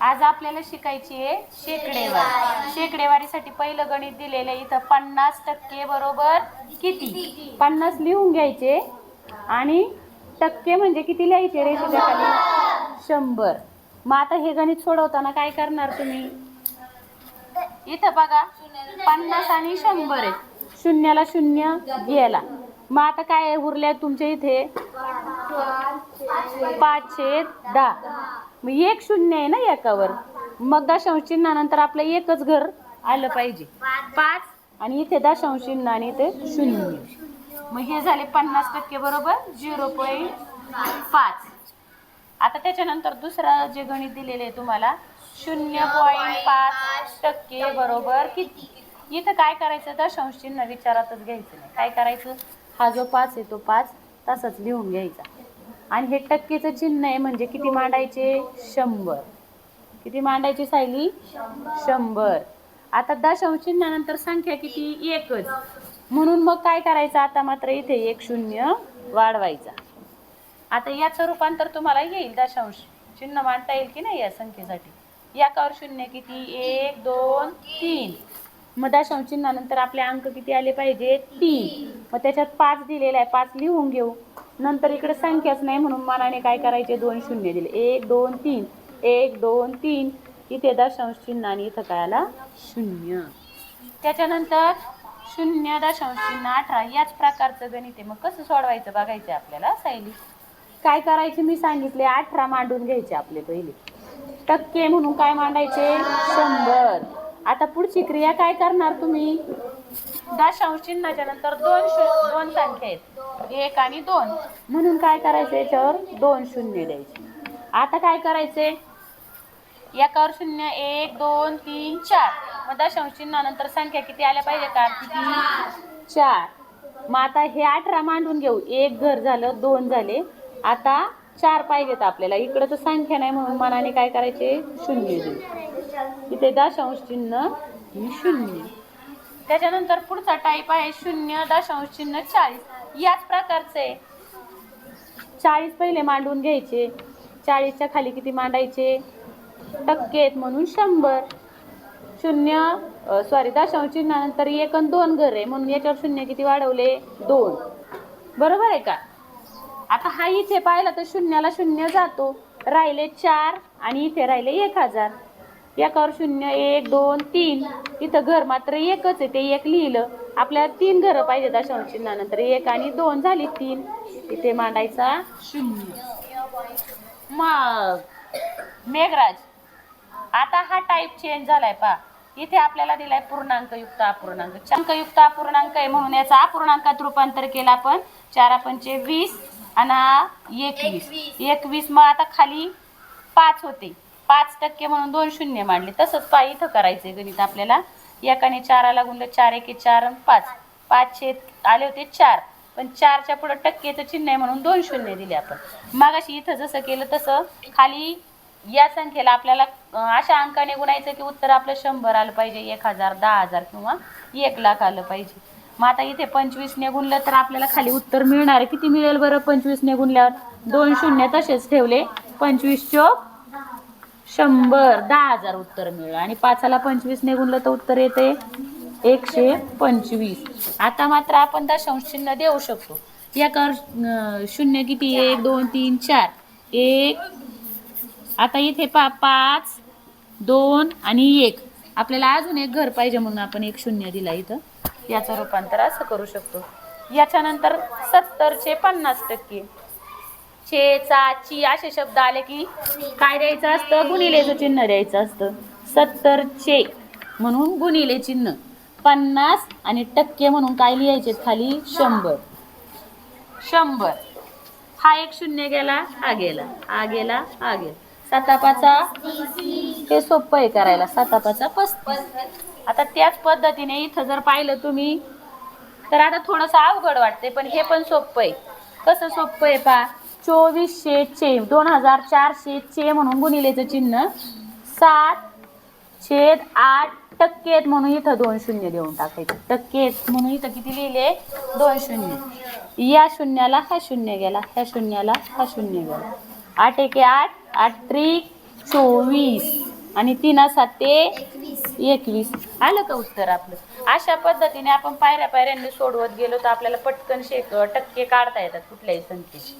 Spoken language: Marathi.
आज आपल्याला शिकायची आहे शेकडेवारी. शेकडेवारीसाठी पहिलं गणित दिलेलं आहे इथं पन्नास टक्के बरोबर किती? पन्नास लिहून घ्यायचे आणि टक्के म्हणजे किती लिहायचे खाली शंभर. मग आता हे गणित सोडवताना काय करणार तुम्ही? इथं बघा. पन्नास आणि शंभर आहेत. शून्याला शून्य गेला मग आता काय आहे? उरल्या तुमच्या इथे? पाचशे दहा. मग एक शून्य आहे ना एकावर? मग दशांश चिन्हानंतर आपलं एकच घर आलं पाहिजे. पाच आणि इथे दशांश चिन्ह आणि इथे शून्य. मग हे झाले पन्नास टक्के बरोबर? झिरो पॉईंट पाच. आता त्याच्यानंतर दुसरं जे गणित दिलेलं आहे तुम्हाला शून्य पॉईंट पाच टक्के बरोबर किती? इथं काय करायचं? दशांश चिन्ह विचारातच घ्यायचं नाही. काय करायचं? हा जो पाच आहे तो पाच तसाच लिहून घ्यायचा. आणि हे टक्केचं चिन्ह आहे म्हणजे किती मांडायचे? शंभर. किती मांडायची सायली? शंभर. आता दशांश चिन्हानंतर संख्या किती? एकच. म्हणून मग काय करायचं? आता मात्र इथे एक शून्य वाढवायचा. आता याचं रूपांतर तुम्हाला येईल दशांश चिन्ह मांडता येईल की नाही या संख्येसाठी? याकावर शून्य किती? एक दोन तीन. मग दशांश चिन्हानंतर आपले अंक किती आले पाहिजे तीन. मग त्याच्यात पाच दिलेला आहे पाच लिहून घेऊ. नंतर इकडे संख्याच नाही म्हणून मनाने काय करायचे? दोन शून्य दिले. एक दोन तीन. एक दोन तीन. इथे दशांश चिन्ह आणि इथं काय आला? शून्य. त्याच्यानंतर शून्य दशांश चिन्ह अठरा. याच प्रकारचं गणित आहे. मग कसं सोडवायचं बघायचं आपल्याला सायली? काय करायचे? मी सांगितले अठरा मांडून घ्यायचे आपले पहिले. टक्के म्हणून काय मांडायचे? शंभर. आता पुढची क्रिया काय करणार तुम्ही? दशांश चिन्हाच्या नंतर दोन शून्य दोन संख्या आहेत. एक आणि दोन. म्हणून काय करायचं याच्यावर? दोन शून्य द्यायचे. आता काय करायचे एकावर शून्य एक दोन तीन चार. मग दशांश चिन्हानंतर संख्या किती आल्या पाहिजे का? किती? चार. मग आता हे अठरा मांडून घेऊ. एक घर झालं दोन झाले. आता चार पाहिजेत आपल्याला. इकडं तर संख्या नाही म्हणून मनाने काय करायचे? शून्य देऊ. इथे दशांश चिन्ह शून्य. त्याच्यानंतर पुढचा टाईप आहे शून्य दशांश चिन्ह चाळीस. याच प्रकारचे. आहे. चाळीस पहिले मांडून घ्यायचे. चाळीसच्या खाली किती मांडायचे? टक्के आहेत म्हणून शंभर. शून्य सॉरी दशांश चिन्हानंतर एक आणि दोन घर आहे म्हणून याच्यावर शून्य किती वाढवले? दोन. बरोबर आहे का? आता हा इथे पाहिला तर शून्याला शून्य जातो. राहिले चार आणि इथे राहिले एक हजार. एकावर शून्य एक दोन तीन. इथं घर मात्र एकच आहे ते एक लिहिलं. आपल्याला तीन घरं पाहिजे दशांश चिन्हानंतर. एक आणि दोन झाली तीन. इथे मांडायचा शून्य. मग मेघराज आता हा टाईप चेंज झालाय पा इथे आपल्याला दिलाय पूर्णांक युक्त अपूर्णांक. अंकयुक्त अपूर्णांक आहे म्हणून याचा अपूर्णांकात रूपांतर केला आपण. चार पंचे वीस. आणि एकवीस. एकवीस. मग आता खाली पाच होते. पाच टक्के म्हणून दोन शून्य मांडले. तसंच पा इथं करायचंय गणित आपल्याला. एकाने चाराला गुणलं चार एके चार आणि पाच. पाचशे आले होते चार. पण चारच्या पुढे टक्केचं चिन्ह आहे म्हणून दोन शून्य दिले आपण. मागाशी इथं जसं केलं तसं खाली या संख्येला आपल्याला अशा अंकाने गुणायचं की उत्तर आपलं शंभर आलं पाहिजे एक हजार दहा हजार किंवा एक लाख आलं पाहिजे. मग आता इथे पंचवीसने गुणलं तर आपल्याला खाली उत्तर मिळणार आहे. किती मिळेल बरं पंचवीसने गुणल्यावर दोन शून्य तसेच ठेवले. पंचवीस चोक शंभर. दहा हजार उत्तर मिळलं. आणि पाचाला पंचवीसने गुणलं तर उत्तर येते एकशे पंचवीस. आता मात्र आपण दशांश चिन्ह देऊ शकतो. याकर शून्य किती? एक दोन तीन चार. एक. आता इथे पा पाच दोन आणि एक. आपल्याला अजून एक घर पाहिजे म्हणून आपण एक शून्य दिला इथं. याचं रूपांतर असं करू शकतो. याच्यानंतर सत्तरचे पन्नास टक्के. चे चा ची असे शब्द आले की काय द्यायचं असतं? गुणिलेचं चिन्ह द्यायचं असतं. सत्तरचे म्हणून गुणिले चिन्ह. पन्नास आणि टक्के म्हणून काय लिहायचे खाली? शंभर. शंभर. हा एक शून्य गेला हा गेला हा गेला हा गेला. सातापाचा? हे सोपं आहे करायला सातापाचा पस्तीस आता त्याच पद्धतीने इथं जर पाहिलं तुम्ही तर आता थोडंसं अवघड वाटते पण हे पण सोपं आहे. कसं सोपं आहे पा चोवीसशे चे दोन हजार चारशे चे म्हणून गुणिलेचं चिन्ह. सात छेद आठ टक्के आहेत म्हणून इथं दोन शून्य देऊन टाकायचे. टक्के आहेत म्हणून इथं किती लिहिले? दोन शून्य. या शून्याला हा शून्य गेला ह्या शून्याला हा शून्य गेला. आठ एके आठ आठ त्रिक चोवीस. आणि तीन सात ते एकवीस. आलं का उत्तर आपलं? अशा पद्धतीने आपण पायऱ्या पायऱ्यांनी सोडवत गेलो तर आपल्याला पटकन शेक टक्के काढता येतात कुठल्याही संख्येचे.